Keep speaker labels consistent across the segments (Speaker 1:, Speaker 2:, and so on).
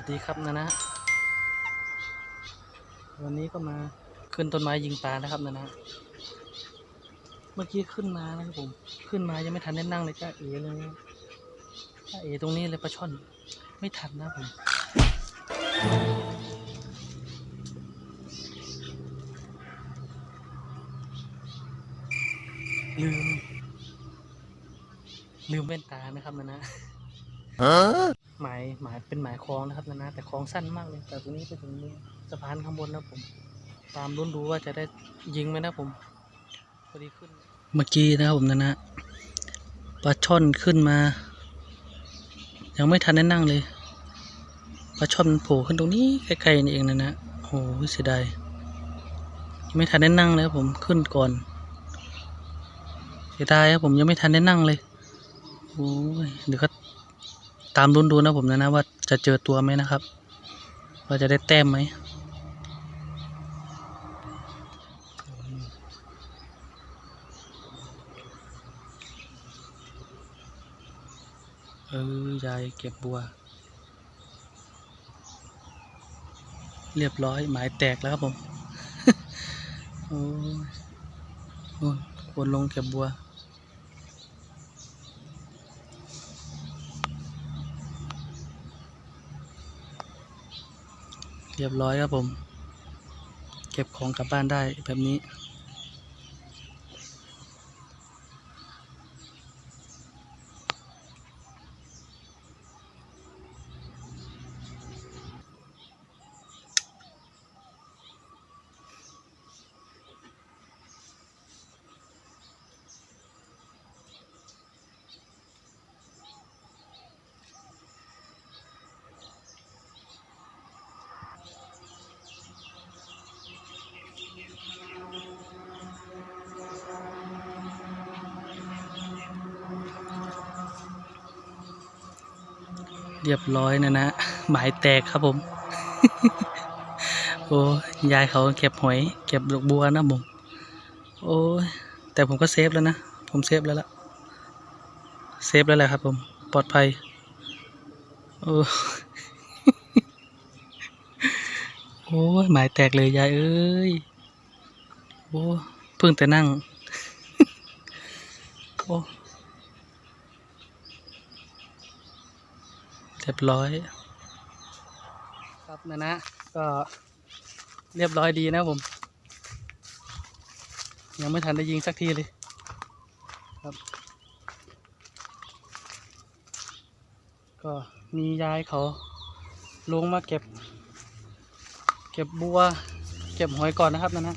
Speaker 1: สดีครับนะนะ วันนี้ก็มาขึ้นต้นไม้ยิงปลานะครับนะนะ เมื่อกี้ขึ้นมานะครับผม ขึ้นมายังไม่ทันได้นั่งเลยจ้าเอ๋เลยจ้าเอ๋ตรงนี้เลยปลาช่อน ไม่ทันนะผมลืมลืมแว่นตานะครับนะนะ หมายหมายเป็นหมายคลองนะครับนะนะแต่คลองสั้นมากเลยแต่ตรงนี้ไปถึงนี้สะพานข้างบนนะผม ตามรุ่นดูว่าจะได้ยิงไหมนะผมพอดีขึ้น เมื่อกี้นะครับผมนะนะปลาช่อนขึ้นมา ยังไม่ทันได้นั่งเลยปลาช่อนโผล่ขึ้นตรงนี้ใกล้ๆนี่เองนะนะโอ้โหเสียดายยังไม่ทันได้นั่งเลยครับผมขึ้นก่อน เสียดายครับผมยังไม่ทันได้นั่งเลยโอ้ยเดี๋ยวก็ ตามลุ้นดูนะผมนะนะว่าจะเจอตัวไหมนะครับ ว่าจะได้แต้มไหมเออยายเก็บบัว เรียบร้อย หมายแตกแล้วครับผม โอ้โอ้ยควรลงเก็บบัว เรียบร้อยครับผม เก็บของกลับบ้านได้แบบนี้ เรียบร้อยนะนะหมายแตกครับผม โอ้ยายเขาเก็บหอย เก็บดอกบัวนะผมโอ้แต่ผมก็เซฟแล้วนะ ผมเซฟแล้วละเซฟแล้วแหละครับ ผมปลอดภัยโอ้โอ้ยหมายแตกเลยยายเอ้ยโอ้เพิ่งแต่นั่งโอ้ เรียบร้อย ครับนะนะก็เรียบร้อยดีนะผม ยังไม่ทันได้ยิงสักทีเลยครับ ก็มียายเขาลงมาเก็บ เก็บบัว เก็บหอยก่อนนะครับนะนะ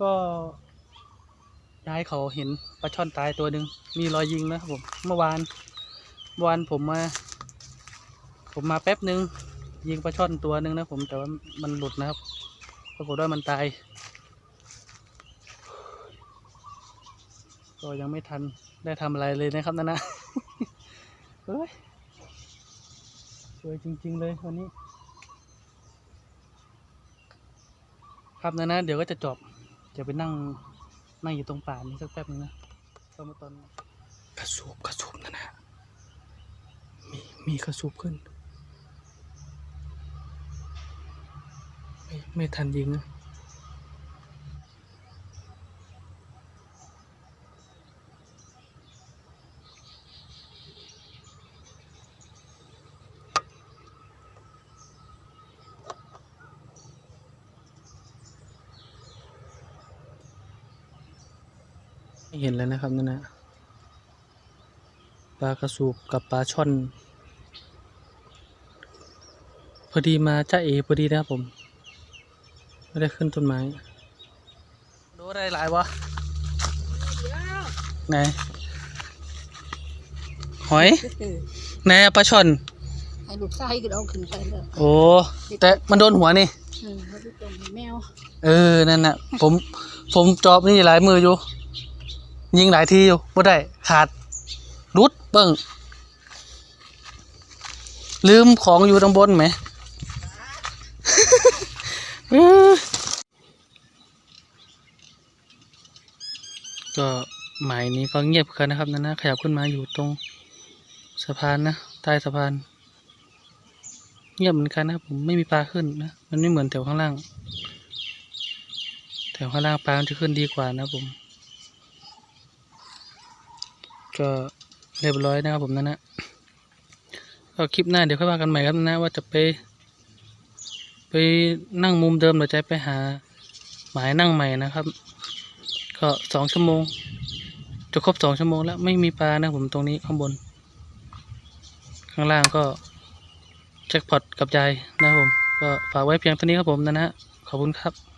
Speaker 1: ก็ยายเขาเห็นปลาช่อนตายตัวหนึ่งมีรอยยิงนะครับผมเมื่อวานเมื่อวานผมมา ผมมาแป๊บนึง ยิงปลาช่อนตัวหนึ่งนะผมแต่ว่ามันหลุดนะครับปรากฏว่ามันตายก็ยังไม่ทันได้ทำอะไรเลยนะครับนั่นนะเฮ้ยสวยจริง ๆ เลยวันนี้ ครับนะนะเดี๋ยวก็จะจบจะไปนั่งนั่งอยู่ตรงป่านี้สักแป๊บนึงนะก็มาตอนกระสูบกระสูบนะนะมีมีกระสูบขึ้น ไม่ทันยิงนะเห็นแล้วนะครับนั่นนะปลากระสูบกับปลาช่อน พอดีมาจ้าเอพอดีนะครับผม ไม่ได้ขึ้นต้นไม้ดูอะไรหลายวะไหนหอยไหนอะปลาช่อน
Speaker 2: ให้ลูกชายก็เอาขึ้นไปแล้ว
Speaker 1: โอ้แต่มันโดนหัวนี่
Speaker 2: เออแล้วลูกต้องให้แมว
Speaker 1: เออนั่นน่ะ ผมผมจอบนี่หลายมืออยู่ ยิงหลายทีอยู่ไม่ได้ขาดรุดเบิ้งลืมของอยู่ตรงบนไหมเออ ก็หมายนี้ก็เงียบกันนะครับนั่นนะขยับขึ้นมาอยู่ตรงสะพานนะใต้สะพาน เงียบเหมือนกันนะครับผมไม่มีปลาขึ้นนะมันไม่เหมือนแถวข้างล่าง แถวข้างล่างปลามันจะขึ้นดีกว่านะผม ก็เรียบร้อยนะครับผมนั่นนะก็คลิปหน้าเดี๋ยวค่อยว่ากันใหม่ครับนะว่าจะไป ไปนั่งมุมเดิมหรือจะไปหาหมายนั่งใหม่นะครับ ก็สองชั่วโมง จะครบสองชั่วโมงแล้วไม่มีปลานะผมตรงนี้ข้างบน ข้างล่างก็แจ็คพอตกับใจนะครับผม ก็ฝากไว้เพียงเท่านี้ครับผมนะนะขอบคุณครับ